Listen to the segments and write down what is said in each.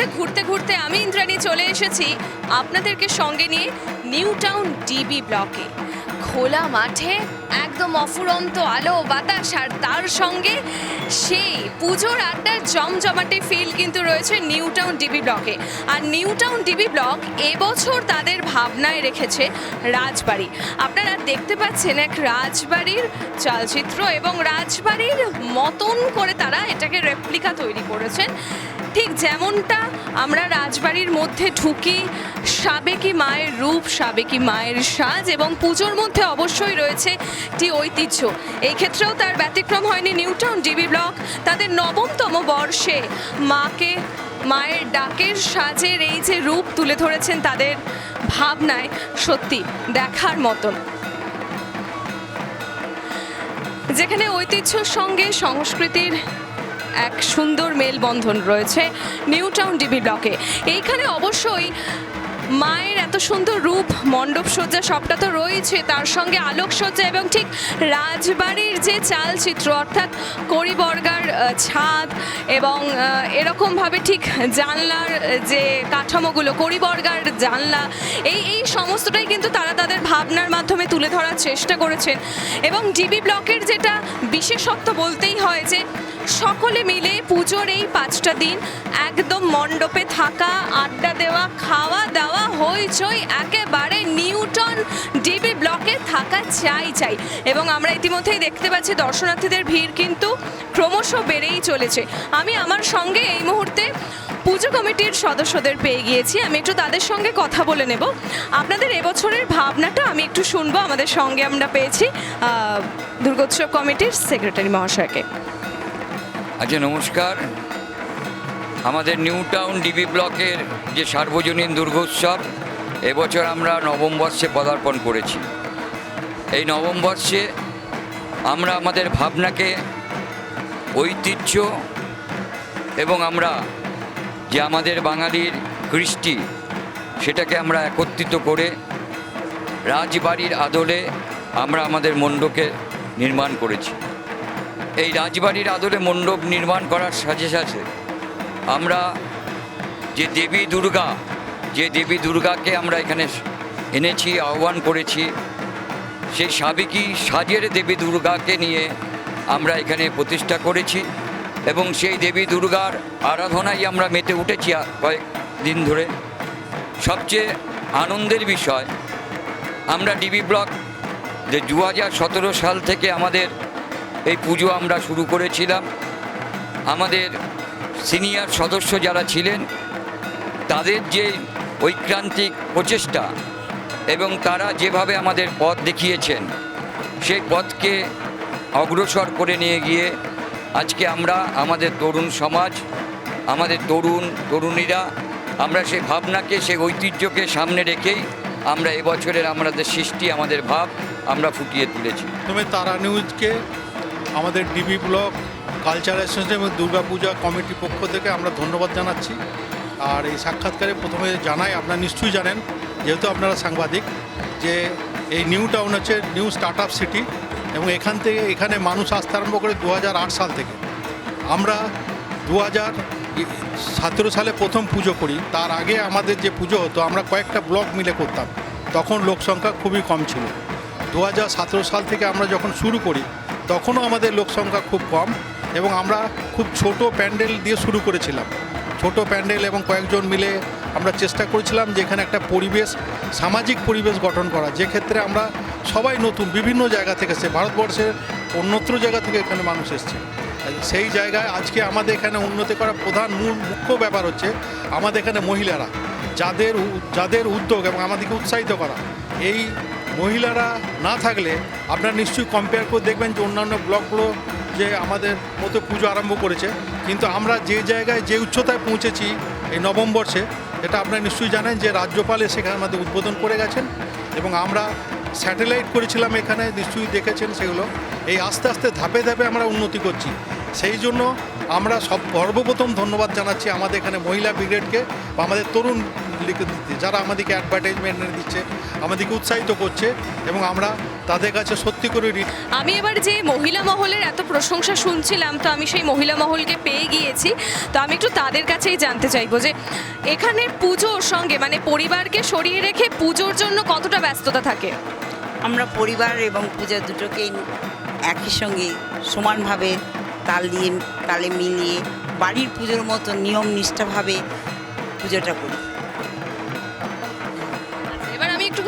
মুহূর্তে ঘুরতে ঘুরতে আমি ইন্দ্রাণী চলে এসেছি আপনাদেরকে সঙ্গে নিয়ে নিউ টাউন ডিবি ব্লকে। খোলা মাঠে, একদম অফুরন্ত আলো বাতাস, আর তার সঙ্গে সেই পুজোর আড্ডার জমজমাটে ফিল কিন্তু রয়েছে নিউ টাউন ডিবি ব্লকে। আর নিউ টাউন ডিবি ব্লক এবছর তাদের ভাবনায় রেখেছে রাজবাড়ি। আপনারা দেখতে পাচ্ছেন এক রাজবাড়ির চালচিত্র এবং রাজবাড়ির মতন করে তারা এটাকে রেপ্লিকা তৈরি করেছেন। ঠিক যেমনটা আমরা রাজবাড়ির মধ্যে ঢুকি, সাবেকি মায়ের রূপ, সাবেকি মায়ের সাজ এবং পুজোর মধ্যে অবশ্যই রয়েছে একটি ঐতিহ্য। এই ক্ষেত্রেও তার ব্যতিক্রম হয়নি নিউটাউন ডিবি ব্লক তাদের নবমতম বর্ষে মাকে মায়ের ডাকের সাজের এই যে রূপ তুলে ধরেছেন তাদের ভাবনায় সত্যি দেখার মতন। যেখানে ঐতিহ্যর সঙ্গে সংস্কৃতির এক সুন্দর মেলবন্ধন রয়েছে নিউ টাউন ডিবি ব্লকে। এইখানে অবশ্যই মায়ের এত সুন্দর রূপ, মণ্ডপ সজ্জা সবটা তো রয়েছে। তার সঙ্গে আলোকসজ্জা এবং ঠিক রাজবাড়ির যে চালচিত্র, অর্থাৎ করিবর্গার ছাদ এবং এরকমভাবে ঠিক জানলার যে কাঠামোগুলো, করিবর্গার জানলা, এই এই সমস্তটাই কিন্তু তারা তাদের ভাবনার মাধ্যমে তুলে ধরার চেষ্টা করেছেন। এবং ডিবি ব্লকের যেটা বিশেষত্ব বলতেই হয় যে সকলে মিলে পুজোর এই পাঁচটা দিন একদম মণ্ডপে থাকা, আড্ডা দেওয়া, খাওয়া দাওয়া, হইচই, একেবারে নিউটন ডিবি ব্লকে থাকা চাই চাই। এবং আমরা ইতিমধ্যেই দেখতে পাচ্ছি দর্শনার্থীদের ভিড় কিন্তু ক্রমশ বেড়েই চলেছে। আমি আমার সঙ্গে এই মুহূর্তে পুজো কমিটির সদস্যদের পেয়ে গিয়েছি। আমি একটু তাদের সঙ্গে কথা বলে নেব। আপনাদের এবছরের ভাবনাটা আমি একটু শুনব। আমাদের সঙ্গে আমরা পেয়েছি দুর্গোৎসব কমিটির সেক্রেটারি মহাশয়কে। আচ্ছা নমস্কার। আমাদের নিউ টাউন ডিবি ব্লকের যে সার্বজনীন দুর্গোৎসব, এবছর আমরা নবম বর্ষে পদার্পণ করেছি। এই নবম বর্ষে আমরা আমাদের ভাবনাকে, ঐতিহ্য এবং আমরা যে আমাদের বাঙালির কৃষ্টি, সেটাকে আমরা একত্রিত করে রাজবাড়ির আদলে আমরা আমাদের মণ্ডপকে নির্মাণ করেছি। এই রাজবাড়ির আদলে মণ্ডপ নির্মাণ করার সাথে সাথে আমরা যে দেবী দুর্গা, যে দেবী দুর্গাকে আমরা এখানে এনেছি, আহ্বান করেছি, সেই সাবেকি সাজের দেবী দুর্গাকে নিয়ে আমরা এখানে প্রতিষ্ঠা করেছি এবং সেই দেবী দুর্গার আরাধনাই আমরা মেতে উঠেছি কয়েক দিন ধরে। সবচেয়ে আনন্দের বিষয়, আমরা ডিবি ব্লক যে দু হাজার সতেরো সাল থেকে আমাদের এই পুজো আমরা শুরু করেছিলাম। আমাদের সিনিয়র সদস্য যারা ছিলেন, তাদের যে ঐক্রান্তিক প্রচেষ্টা এবং তারা যেভাবে আমাদের পথ দেখিয়েছেন, সেই পথকে অগ্রসর করে নিয়ে গিয়ে আজকে আমরা আমাদের তরুণ সমাজ, আমাদের তরুণ, তরুণীরা, আমরা সেই ভাবনাকে, সেই ঐতিহ্যকে সামনে রেখেই আমরা এবছরের আমাদের সৃষ্টি, আমাদের ভাব আমরা ফুটিয়ে তুলেছি। প্রথমে তারা নিউজকে আমাদের ডিবি ব্লক কালচার অ্যাসোসিয়েশন এবং দুর্গাপূজা কমিটির পক্ষ থেকে আমরা ধন্যবাদ জানাচ্ছি। আর এই সাক্ষাৎকারে প্রথমে জানাই, আপনারা নিশ্চয়ই জানেন, যেহেতু আপনারা সাংবাদিক, যে এই নিউ টাউন হচ্ছে নিউ স্টার্ট আপ সিটি এবং এখান থেকে এখানে মানুষ আসতে আরম্ভ করে দু হাজার আট সাল থেকে। আমরা দু হাজার সতেরো সালে প্রথম পুজো করি, তার আগে আমাদের যে পুজো হতো, আমরা কয়েকটা ব্লক মিলে করতাম, তখন লোক সংখ্যা খুবই কম ছিল। দু হাজার সতেরো সাল থেকে আমরা যখন শুরু করি তখনও আমাদের লোক সংখ্যা খুব কম এবং আমরা খুব ছোট প্যান্ডেল দিয়ে শুরু করেছিলাম। ছোট প্যান্ডেল এবং কয়েকজন মিলে আমরা চেষ্টা করেছিলাম যে এখানে একটা পরিবেশ, সামাজিক পরিবেশ গঠন করা। যে ক্ষেত্রে আমরা সবাই নতুন, বিভিন্ন জায়গা থেকে এসছে। ভারতবর্ষের অন্যত্র জায়গা থেকে এখানে মানুষ এসছে। সেই জায়গায় আজকে আমাদের এখানে উন্নতি করা প্রধান মূল, মুখ্য ব্যাপার হচ্ছে আমাদের এখানে মহিলারা, যাদের যাদের উদ্যোগ এবং আমাদেরকে উৎসাহিত করা। এই মহিলারা না থাকলে আপনারা নিশ্চয়ই কম্পেয়ার করে দেখবেন যে অন্যান্য ব্লকগুলো যে আমাদের মতো পুজো আরম্ভ করেছে। কিন্তু আমরা যে জায়গায়, যে উচ্চতায় পৌঁছেছি এই নবম বর্ষে, এটা আপনারা নিশ্চয়ই জানেন যে রাজ্যপাল সেখানে আমাদের উদ্বোধন করে গেছেন এবং আমরা স্যাটেলাইট করেছিলাম এখানে, নিশ্চয়ই দেখেছেন সেগুলো। এই আস্তে আস্তে ধাপে ধাপে আমরা উন্নতি করছি। সেই জন্য আমরা সব সর্বপ্রথম ধন্যবাদ জানাচ্ছি আমাদের এখানে মহিলা ব্রিগেডকে বা আমাদের তরুণ লিখে দিতে যারা আমাদেরকে অ্যাডভার্টাইজমেন্ট দিচ্ছে আমাদেরকে উৎসাহিত করছে এবং আমরা তাদের কাছে সত্যি করে আমি এবার যে মহিলা মহলের এত প্রশংসা শুনছিলাম তো আমি সেই মহিলা মহলকে পেয়ে গিয়েছি। তো আমি একটু তাদের কাছেই জানতে চাইব যে এখানে পুজোর সঙ্গে মানে পরিবারকে সরিয়ে রেখে পুজোর জন্য কতটা ব্যস্ততা থাকে? আমরা পরিবার এবং পূজা দুটোকেই একই সঙ্গে সমানভাবে তাল দিয়ে তালে মিলিয়ে বাড়ির পুজোর মতো নিয়ম নিষ্ঠাভাবে পুজোটা করি।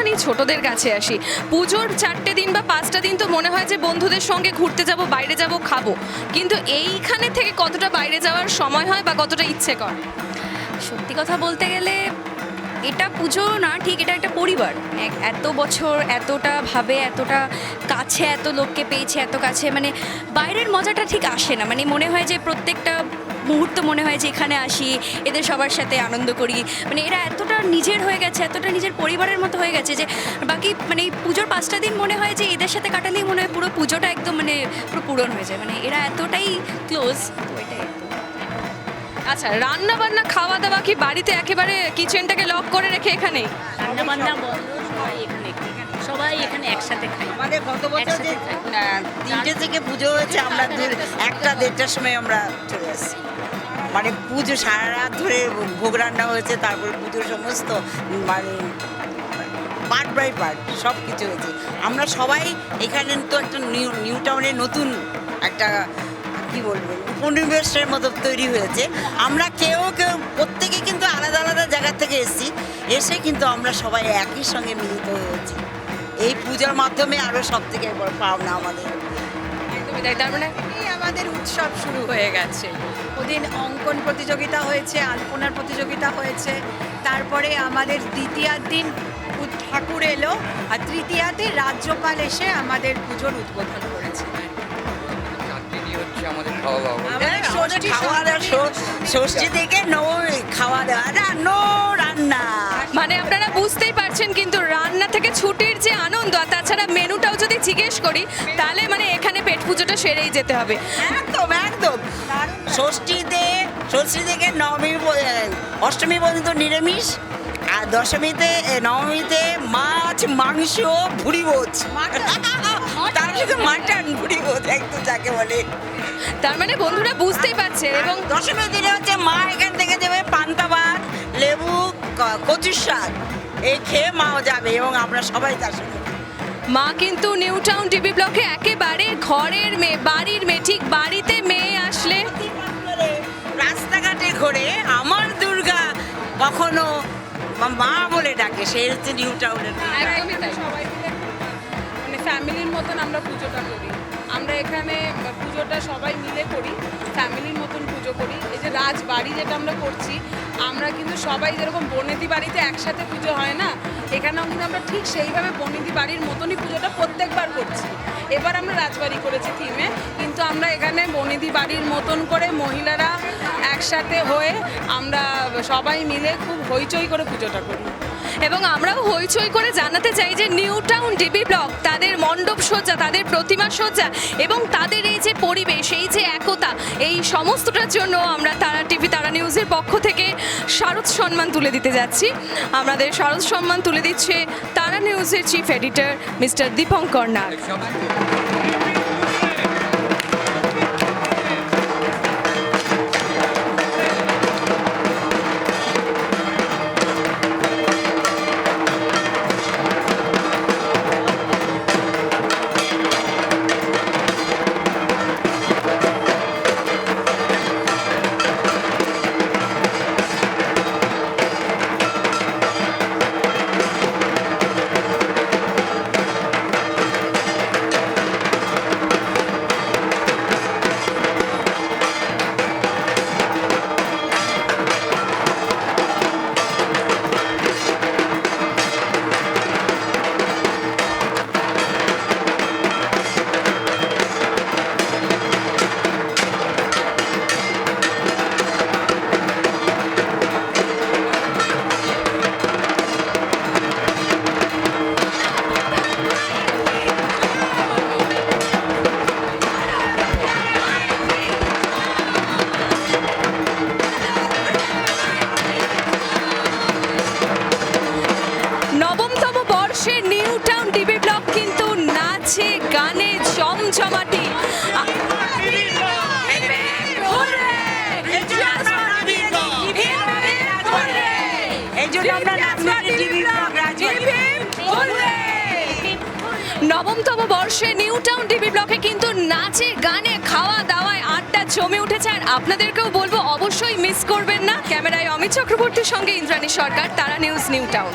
একটুখানি ছোটদের কাছে আসি। পুজোর চারটে দিন বা পাঁচটা দিন তো মনে হয় যে বন্ধুদের সঙ্গে ঘুরতে যাব, বাইরে যাব, খাব। কিন্তু এইখানে থেকে কতটা বাইরে যাওয়ার সময় হয় বা কতটা ইচ্ছে করে? সত্যি কথা বলতে গেলে এটা পুজো না, ঠিক এটা একটা পরিবার। এত বছর, এতটা ভাবে, এতটা কাছে, এত লোককে পেয়েছে, এত কাছে মানে বাইরের মজাটা ঠিক আসে না। মানে মনে হয় যে প্রত্যেকটা মুহূর্ত মনে হয় যে এখানে আসি এদের সবার সাথে আনন্দ করি। মানে এরা এতটা নিজের হয়ে গেছে এতটা নিজের পরিবারের মতো হয়ে গেছে যে বাকি মানে এই পুজোর পাঁচটা দিন মনে হয় যে এদের সাথে কাটালেই মনে হয় পুরো পুজোটা একদম মানে পুরো পূরণ হয়ে যায়। মানে এরা এতটাই ক্লোজ তো এটাই। আচ্ছা রান্না বান্না খাওয়া দাওয়া কি বাড়িতে একেবারে কিচেনটাকে লক করে রেখে এখানেই? রান্না বান্না এখানে সবাই এখানে একসাথে খাই আমাদের গত বছর যে তিনটে থেকে পুজো হয়েছে আমরা একটা দেড়টার সময় আমরা চলে আসছি মানে পুজো সারা রাত ধরে ভোগ রান্না হয়েছে তারপরে পুজোর সমস্ত মানে পার্ট বাই পার্ট সব কিছু হয়েছে। আমরা সবাই এখানে তো একটা নিউ নিউ টাউনের নতুন একটা কি বলব উপনিবেশের মতো তৈরি হয়েছে। আমরা কেউ কেউ প্রত্যেকে কিন্তু আলাদা আলাদা জায়গা থেকে এসেছি। এসে কিন্তু আমরা সবাই একই সঙ্গে মিলিত হয়েছি। এই পূজার মাধ্যমে আরও সব থেকে বড় পাওনা আমাদের। একদমই তাই তার মানে আমাদের উৎসব শুরু হয়ে গেছে। ওদিন অঙ্কন প্রতিযোগিতা হয়েছে আলপনার প্রতিযোগিতা হয়েছে তারপরে আমাদের দ্বিতীয়ার দিন ঠাকুর এলো আর তৃতীয়াতে রাজ্যপাল এসে আমাদের পুজোর উদ্বোধন করেছে হচ্ছে আমাদের খাওয়া দাওয়া। খাওয়া দাওয়া ষষ্ঠী থেকে নবমী খাওয়া দাওয়া। রান্না রান্না। মানে আপনারা বুঝতেই পারছেন কিন্তু রান্না থেকে ছুটির যে আনন্দ আর তাছাড়া মেনুটাও যদি জিজ্ঞেস করি তাহলে মানে এখানে পেট পুজোটা সেরেই যেতে হবে। একদম একদম। ষষ্ঠীতে ষষ্ঠী থেকে নবমী অষ্টমী পর্যন্ত নিরামিষ আর দশমীতে নবমীতে মাছ মাংস ভুড়ি ভোজ। তার সাথে মাটন ভুড়ি ভোজ একদম যাকে বলে। তার মানে বন্ধুরা বুঝতেই পারছে এবং দশমীর দিনে হচ্ছে মা এখান থেকে দেবে পান্তা ভাত লেবু কচুর শাক। এই খেয়ে মাও যাবে এবং আমরা সবাই তার সাথে। মা কিন্তু নিউ টাউন টিভি ব্লকে একেবারে ঘরের মেয়ে বাড়ির মেয়ে ঠিক বাড়িতে মেয়ে আসলে রাস্তাঘাটে ঘুরে আমার দুর্গা কখনো মা- বলে ডাকে সে হচ্ছে নিউ টাউনের একদমই তাই। ফ্যামিলির মতন আমরা পুজোটা করি। আমরা এখানে পুজোটা সবাই মিলে করি, ফ্যামিলির মতন পুজো করি। এই যে রাজবাড়ি যেটা আমরা করছি, আমরা কিন্তু সবাই যেরকম বনেদি বাড়িতে একসাথে পুজো হয় না, এখানেও কিন্তু আমরা ঠিক সেইভাবে বনেদি বাড়ির মতনই পুজোটা প্রত্যেকবার করছি। এবার আমরা রাজবাড়ি করেছি থিমে কিন্তু আমরা এখানে বনেদি বাড়ির মতন করে মহিলারা একসাথে হয়ে আমরা সবাই মিলে খুব হইচই করে পুজোটা করি। এবং আমরাও হইচই করে জানাতে চাই যে নিউ টাউন ডিবি ব্লক তাদের মণ্ডপ সজ্জা, তাদের প্রতিমা সজ্জা এবং তাদের এই যে পরিবেশ, এই যে একতা, এই সমস্তটার জন্য আমরা তারা টিভি, তারা নিউজের পক্ষ থেকে শারদ সম্মান তুলে দিতে যাচ্ছি। আমাদের শারদ সম্মান তুলে দিচ্ছে তারা নিউজের chief editor mister Dipankar Nag. নবমতম বর্ষে নিউ টাউন ডিবি ব্লকে কিন্তু নাচে, গানে খাওয়া দাওয়ায় আড্ডা জমে উঠেছে। আর আপনাদেরকেও বলব, অবশ্যই মিস করবেন না। ক্যামেরায় অমিত চক্রবর্তীর সঙ্গে ইন্দ্রাণী সরকার, তারা নিউজ নিউ টাউন